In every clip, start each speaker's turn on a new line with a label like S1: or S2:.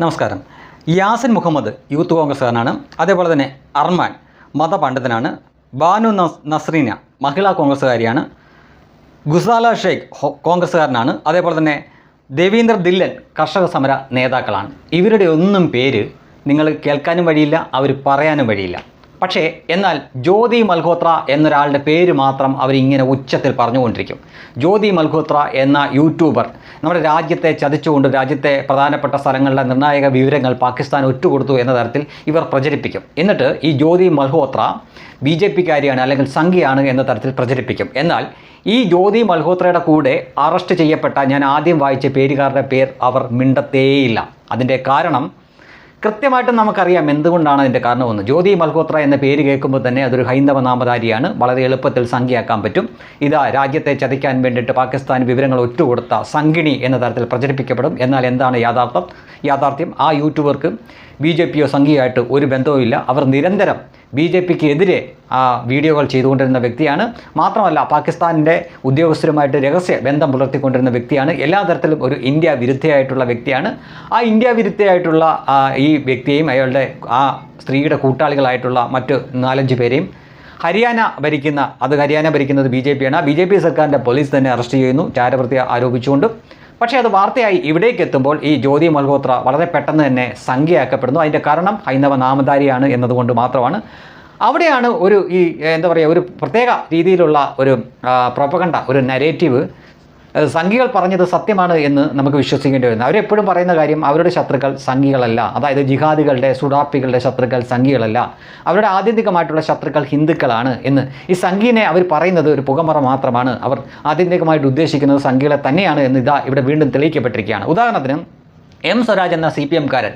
S1: നമസ്കാരം. യാസിൻ മുഹമ്മദ് യൂത്ത് കോൺഗ്രസ്സുകാരനാണ് അതേപോലെ തന്നെ അർമാൻ മതപണ്ഡിതനാണ്. ബാനു നസ് നസ്രീന മഹിളാ കോൺഗ്രസ്സുകാരിയാണ്. ഗുസാല ഷെയ്ഖ് കോൺഗ്രസ്സുകാരനാണ്. അതേപോലെ തന്നെ ദേവീന്ദർ ദില്ലൻ കർഷക സമര നേതാക്കളാണ്. ഇവരുടെ ഒന്നും പേര് നിങ്ങൾ കേൾക്കാനും വഴിയില്ല അവർ പറയാനും വഴിയില്ല. പക്ഷേ എന്നാൽ ജ്യോതി മൽഹോത്ര എന്നൊരാളുടെ പേര് മാത്രം അവരിങ്ങനെ ഉച്ചത്തിൽ പറഞ്ഞുകൊണ്ടിരിക്കും. ജ്യോതി മൽഹോത്ര എന്ന യൂട്യൂബർ നമ്മുടെ രാജ്യത്തെ ചതിച്ചുകൊണ്ട് രാജ്യത്തെ പ്രധാനപ്പെട്ട സ്ഥലങ്ങളിലെ നിർണായക വിവരങ്ങൾ പാകിസ്ഥാൻ ഒറ്റുകൊടുത്തു എന്ന തരത്തിൽ ഇവർ പ്രചരിപ്പിക്കും. എന്നിട്ട് ഈ ജ്യോതി മൽഹോത്ര ബി ജെ പിക്കാരിയാണ് അല്ലെങ്കിൽ സംഘിയാണ് എന്ന തരത്തിൽ പ്രചരിപ്പിക്കും. എന്നാൽ ഈ ജ്യോതി മൽഹോത്രയുടെ കൂടെ അറസ്റ്റ് ചെയ്യപ്പെട്ട ഞാൻ ആദ്യം വായിച്ച പേരുകാരുടെ പേർ അവർ മിണ്ടത്തേയില്ല. അതിന്റെ കാരണം കൃത്യമായിട്ടും നമുക്കറിയാം എന്തുകൊണ്ടാണ് അതിന്റെ കാരണമെന്ന് ജ്യോതി മൽഹോത്ര എന്ന പേര് കേൾക്കുമ്പോൾ തന്നെ അതൊരു ഹൈന്ദവ നാമധാരിയാണ്. വളരെ എളുപ്പത്തിൽ സംഖ്യയാക്കാൻ പറ്റും. ഇതാ രാജ്യത്തെ ചതിക്കാൻ വേണ്ടിയിട്ട് പാകിസ്ഥാൻ വിവരങ്ങൾ ഒറ്റുകൊടുത്ത സംഗിണി എന്ന തരത്തിൽ പ്രചരിപ്പിക്കപ്പെടും. എന്നാൽ എന്താണ് യാഥാർത്ഥ്യം? യാഥാർത്ഥ്യം. ആ യൂട്യൂബർക്ക് ബി ജെ പിയോ സംഘിയായിട്ട് ഒരു ബന്ധവുമില്ല അവർ നിരന്തരം ബി ജെ പിക്ക് എതിരെ ആ വീഡിയോകൾ ചെയ്തുകൊണ്ടിരുന്ന വ്യക്തിയാണ്. മാത്രമല്ല പാകിസ്ഥാനിന്റെ ഉദ്യോഗസ്ഥരുമായിട്ട് രഹസ്യ ബന്ധം പുലർത്തിക്കൊണ്ടിരുന്ന വ്യക്തിയാണ്. എല്ലാ തരത്തിലും ഒരു ഇന്ത്യ വിരുദ്ധയായിട്ടുള്ള വ്യക്തിയാണ്. ആ ഇന്ത്യ വിരുദ്ധയായിട്ടുള്ള ഈ വ്യക്തിയെയും അയാളുടെ ആ സ്ത്രീയുടെ കൂട്ടാളികളായിട്ടുള്ള മറ്റ് നാലഞ്ച് പേരെയും ഹരിയാന ഭരിക്കുന്ന അത് ഹരിയാന ഭരിക്കുന്നത് ബി ജെ പിയാണ് ആ ബി ജെ പി സർക്കാരിന്റെ പോലീസ് തന്നെ അറസ്റ്റ് ചെയ്യുന്നു. ചാരവൃത്തി ആരോപിച്ചുകൊണ്ട് പക്ഷേ അത് വാർത്തയായി ഇവിടേക്ക് എത്തുമ്പോൾ ഈ ജ്യോതി മൽഹോത്ര വളരെ പെട്ടെന്ന് തന്നെ സംഖ്യയാക്കപ്പെടുന്നു. അതിന്റെ കാരണം ഹൈന്ദവ നാമധാരിയാണ് എന്നതുകൊണ്ട് മാത്രമാണ്. അവിടെയാണ് ഒരു ഈ എന്താ പറയുക ഒരു പ്രത്യേക രീതിയിലുള്ള ഒരു പ്രൊപ്പകണ്ട ഒരു നരേറ്റീവ് സംഘികൾ പറഞ്ഞത് സത്യമാണ് എന്ന് നമുക്ക് വിശ്വസിക്കേണ്ടി വരുന്നു. അവരെപ്പോഴും പറയുന്ന കാര്യം അവരുടെ ശത്രുക്കൾ സംഘികളല്ല. അതായത് ജിഹാദികളുടെ സുഡാപ്പികളുടെ ശത്രുക്കൾ സംഘികളല്ല. അവരുടെ ആത്യന്തികമായിട്ടുള്ള ശത്രുക്കൾ ഹിന്ദുക്കളാണ് എന്ന്. ഈ സംഘീനെ അവർ പറയുന്നത് ഒരു പുകമറ മാത്രമാണ്. അവർ ആത്യന്തികമായിട്ട് ഉദ്ദേശിക്കുന്നത് സംഘികളെ തന്നെയാണ് എന്ന് ഇതാ ഇവിടെ വീണ്ടും തെളിയിക്കപ്പെട്ടിരിക്കുകയാണ്. ഉദാഹരണത്തിന് എം സ്വരാജ് എന്ന സി പി എംകാരൻ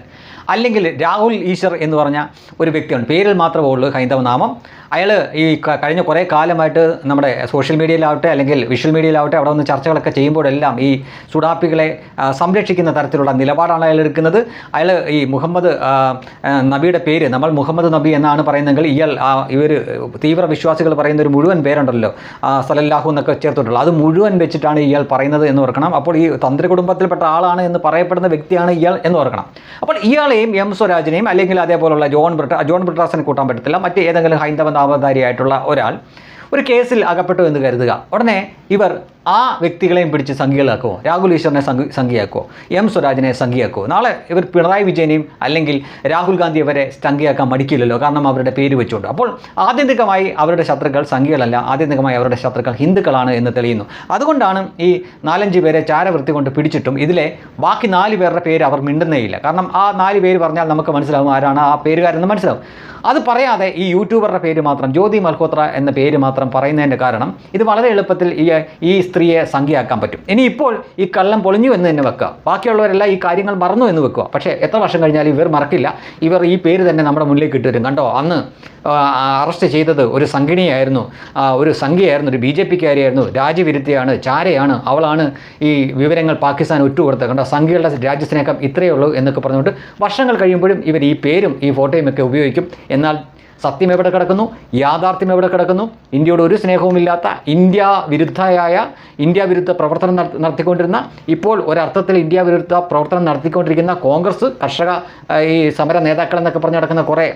S1: അല്ലെങ്കിൽ രാഹുൽ ഈശ്വർ എന്ന് പറഞ്ഞ ഒരു വ്യക്തിയാണ് പേരിൽ മാത്രമേ ഉള്ളൂ ഹൈന്ദവ നാമം അയാൾ ഈ കഴിഞ്ഞ കുറേ കാലമായിട്ട് നമ്മുടെ സോഷ്യൽ മീഡിയയിലാവട്ടെ അല്ലെങ്കിൽ വിഷ്വൽ മീഡിയയിലാവട്ടെ അവിടെ വന്ന് ചർച്ചകളൊക്കെ ചെയ്യുമ്പോഴെല്ലാം ഈ സുഡാപ്പികളെ സംരക്ഷിക്കുന്ന തരത്തിലുള്ള നിലപാടാണ് അയാൾ എടുക്കുന്നത്. അയാൾ ഈ മുഹമ്മദ് നബിയുടെ പേര് നമ്മൾ മുഹമ്മദ് നബി എന്നാണ് പറയുന്നതെങ്കിൽ ഇയാൾ ഇവർ തീവ്ര വിശ്വാസികൾ പറയുന്ന ഒരു മുഴുവൻ പേരുണ്ടല്ലോ സലല്ലാഹു എന്നൊക്കെ ചേർത്തിട്ടുള്ളത്. അത് മുഴുവൻ വെച്ചിട്ടാണ് ഇയാൾ പറയുന്നത് എന്ന് ഓർക്കണം. അപ്പോൾ ഈ തന്ത്രി കുടുംബത്തിൽപ്പെട്ട ആളാണ് എന്ന് പറയപ്പെടുന്ന വ്യക്തിയാണ് ഇയാൾ എന്ന് ഓർക്കണം. അപ്പോൾ ഇയാളെയും എം സ്വരാജിനെയും അല്ലെങ്കിൽ അതേപോലുള്ള ജോൺ ബ്രിട്ട ജോൺ ബ്രിട്ടാസിനെ കൂട്ടാൻ പറ്റത്തില്ല. മറ്റ് ഏതെങ്കിലും ഹൈന്ദവ നാമധാരിയായിട്ടുള്ള ഒരാൾ ഒരു കേസിൽ അകപ്പെട്ടു എന്ന് കരുതുക. ഉടനെ ഇവർ ആ വ്യക്തികളെയും പിടിച്ച് സംഖ്യകളാക്കുമോ രാഹുൽ ഈശ്വറിനെ സംഖ്യയാക്കുമോ എം സ്വരാജിനെ സംഖ്യയാക്കുമോ നാളെ ഇവർ പിണറായി വിജയനെയും അല്ലെങ്കിൽ രാഹുൽ ഗാന്ധി അവരെ സംഖ്യയാക്കാൻ മടിക്കില്ലല്ലോ. കാരണം അവരുടെ പേര് വെച്ചുകൊണ്ട്. അപ്പോൾ ആത്യന്തികമായി അവരുടെ ശത്രുക്കൾ സംഖ്യകളല്ല ആത്യന്തികമായി അവരുടെ ശത്രുക്കൾ ഹിന്ദുക്കളാണ് എന്ന് തെളിയുന്നു. അതുകൊണ്ടാണ് ഈ നാലഞ്ച് പേരെ ചാരവൃത്തി കൊണ്ട് പിടിച്ചിട്ടും ഇതിലെ ബാക്കി നാല് പേരുടെ പേര് അവർ മിണ്ടുന്നേയില്ല. കാരണം ആ നാല് പേര് പറഞ്ഞാൽ നമുക്ക് മനസ്സിലാവും ആരാണ് ആ പേരുകാരെന്ന് മനസ്സിലാവും. അത് പറയാതെ ഈ യൂട്യൂബറുടെ പേര് മാത്രം ജ്യോതി മൽഹോത്ര എന്ന പേര് മാത്രം പറയുന്നതിന്റെ കാരണം ഇത് വളരെ എളുപ്പത്തിൽ ഈ ഈ സ്ത്രീയെ സംഖ്യയാക്കാൻ പറ്റും. ഇനി ഇപ്പോൾ ഈ കള്ളം പൊളിഞ്ഞു എന്ന് തന്നെ വെക്കുക. ബാക്കിയുള്ളവരെല്ലാം ഈ കാര്യങ്ങൾ മറന്നു എന്ന് വെക്കുക. പക്ഷേ എത്ര വർഷം കഴിഞ്ഞാലും ഇവർ മറക്കില്ല. ഇവർ ഈ പേര് തന്നെ നമ്മുടെ മുന്നിലേക്ക് ഇട്ടുവരും കണ്ടോ? അന്ന് അറസ്റ്റ് ചെയ്തത് ഒരു സംഘിണിയായിരുന്നു. ഒരു സംഖ്യയായിരുന്നു ഒരു ബി ജെ പിക്കാരിയായിരുന്നു. രാജ്യവിരുദ്ധയാണ് ചാരയാണ് അവളാണ് ഈ വിവരങ്ങൾ പാകിസ്ഥാൻ ഒറ്റുകൊടുത്തത്. കണ്ടോ? സംഘികളുടെ രാജ്യസ്നേഹം ഇത്രയേ ഉള്ളൂ എന്നൊക്കെ പറഞ്ഞുകൊണ്ട് വർഷങ്ങൾ കഴിയുമ്പോഴും ഇവർ ഈ പേരും ഈ ഫോട്ടോയും ഒക്കെ ഉപയോഗിക്കും. എന്നാൽ സത്യം എവിടെ കിടക്കുന്നു? യാഥാർത്ഥ്യം എവിടെ കിടക്കുന്നു? ഇന്ത്യയോട് ഒരു സ്നേഹവുമില്ലാത്ത ഇന്ത്യ വിരുദ്ധയായ ഇന്ത്യ വിരുദ്ധ പ്രവർത്തനം നടത്തിക്കൊണ്ടിരുന്ന ഇപ്പോൾ ഒരർത്ഥത്തിൽ ഇന്ത്യ വിരുദ്ധ പ്രവർത്തനം നടത്തിക്കൊണ്ടിരിക്കുന്ന കോൺഗ്രസ് കർഷക ഈ സമര നേതാക്കൾ എന്നൊക്കെ പറഞ്ഞു നടക്കുന്ന കുറേ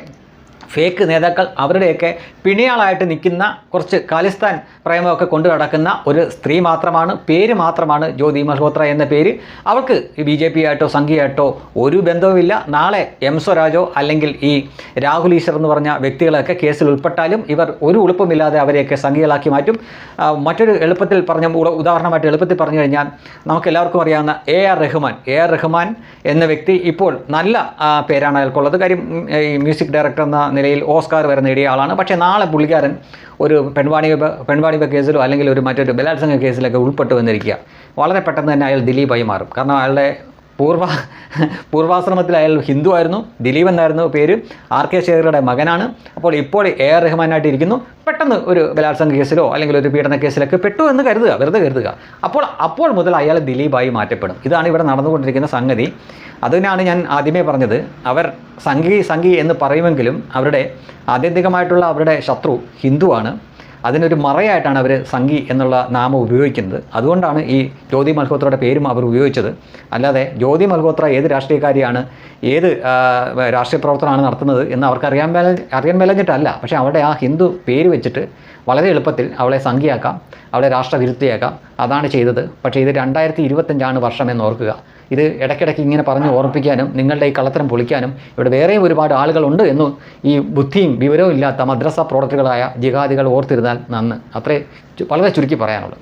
S1: ഫേക്ക് നേതാക്കൾ അവരുടെയൊക്കെ പിണിയാളായിട്ട് നിൽക്കുന്ന കുറച്ച് കാലിസ്ഥാൻ പ്രേമമൊക്കെ കൊണ്ട് നടക്കുന്ന ഒരു സ്ത്രീ മാത്രമാണ് പേര് മാത്രമാണ് ജ്യോതി മൽഹോത്ര എന്ന പേര്. അവൾക്ക് ബി ജെ പി ആയിട്ടോ സംഘിയായിട്ടോ ഒരു ബന്ധവുമില്ല. നാളെ എം സ്വരാജോ അല്ലെങ്കിൽ ഈ രാഹുൽ ഈശ്വർ എന്ന് പറഞ്ഞ വ്യക്തികളൊക്കെ കേസിൽ ഉൾപ്പെട്ടാലും ഇവർ ഒരു ഉളുപ്പമില്ലാതെ അവരെയൊക്കെ സംഘികളാക്കി മാറ്റും. മറ്റൊരു എളുപ്പത്തിൽ പറഞ്ഞ ഉദ- ഉദാഹരണമായിട്ട് എളുപ്പത്തിൽ പറഞ്ഞു കഴിഞ്ഞാൽ നമുക്ക് എല്ലാവർക്കും അറിയാവുന്ന A R Rahman. A R Rahman എന്ന വ്യക്തി ഇപ്പോൾ നല്ല പേരാണ് അയാൾക്കുള്ളത്. കാര്യം ഈ മ്യൂസിക് ഡയറക്ടർ എന്ന നിലയിൽ ഓസ്കാർ വരെ നേടിയ ആളാണ്. പക്ഷേ നാളെ പുള്ളിക്കാരൻ ഒരു പെൺവാണിപ പെൺവാണിപ കേസിലോ അല്ലെങ്കിൽ ഒരു മറ്റൊരു ബലാത്സംഗ കേസിലൊക്കെ ഉൾപ്പെട്ടു വന്നിരിക്കുക. വളരെ പെട്ടെന്ന് തന്നെ അയാൾ ദിലീപായി മാറും. കാരണം അയാളുടെ പൂർവ പൂർവാശ്രമത്തിൽ അയാൾ ഹിന്ദു ആയിരുന്നു ദിലീപ് എന്നായിരുന്നു പേര്. ആർ കെ ശേഖരയുടെ മകനാണ്. അപ്പോൾ ഇപ്പോൾ എ ആർ റഹ്മാനായിട്ട് ഇരിക്കുന്നു. പെട്ടെന്ന് ഒരു ബലാത്സംഗ കേസിലോ അല്ലെങ്കിൽ ഒരു പീഡന കേസിലൊക്കെ പെട്ടു എന്ന് കരുതുക വെറുതെ കരുതുക. അപ്പോൾ അപ്പോൾ മുതൽ അയാൾ ദിലീപായി മാറ്റപ്പെടും. ഇതാണ് ഇവിടെ നടന്നുകൊണ്ടിരിക്കുന്ന സംഗതി. അതിനാണ് ഞാൻ ആദ്യമേ പറഞ്ഞത്. അവർ സംഘി സംഘി എന്ന് പറയുമെങ്കിലും അവരുടെ ആത്യന്തികമായിട്ടുള്ള അവരുടെ ശത്രു ഹിന്ദുവാണ് അതിനൊരു മറയായിട്ടാണ് അവർ സംഗി എന്നുള്ള നാമം ഉപയോഗിക്കുന്നത്. അതുകൊണ്ടാണ് ഈ ജ്യോതി മൽഹോത്രയുടെ പേരും അവർ ഉപയോഗിച്ചത്. അല്ലാതെ ജ്യോതി മൽഹോത്ര ഏത് രാഷ്ട്രീയക്കാരിയാണ് ഏത് രാഷ്ട്രീയ പ്രവർത്തനമാണ് നടത്തുന്നത് എന്ന് അവർക്ക് അറിയാൻ മേല അറിയാൻ മേലഞ്ഞിട്ടല്ല. പക്ഷേ അവരുടെ ആ ഹിന്ദു പേര് വെച്ചിട്ട് വളരെ എളുപ്പത്തിൽ അവളെ സംഖ്യയാക്കാം അവളെ രാഷ്ട്രവിരുദ്ധയാക്കാം അതാണ് ചെയ്തത്. പക്ഷേ ഇത് രണ്ടായിരത്തി ഇരുപത്തഞ്ചാണ് വർഷമെന്ന് ഓർക്കുക. ഇത് ഇടയ്ക്കിടയ്ക്ക് ഇങ്ങനെ പറഞ്ഞ് ഓർപ്പിക്കാനും നിങ്ങളുടെ ഈ കള്ളത്തരം പൊളിക്കാനും ഇവിടെ വേറെയും ഒരുപാട് ആളുകളുണ്ട് എന്ന് ഈ ബുദ്ധിയും വിവരവും ഇല്ലാത്ത മദ്രസ പ്രോഡക്റ്റുകളായ ജിഹാദികൾ ഓർത്തിരുന്നാൽ നന്ന്. അത്രേ വളരെ ചുരുക്കി പറയാനുള്ളൂ.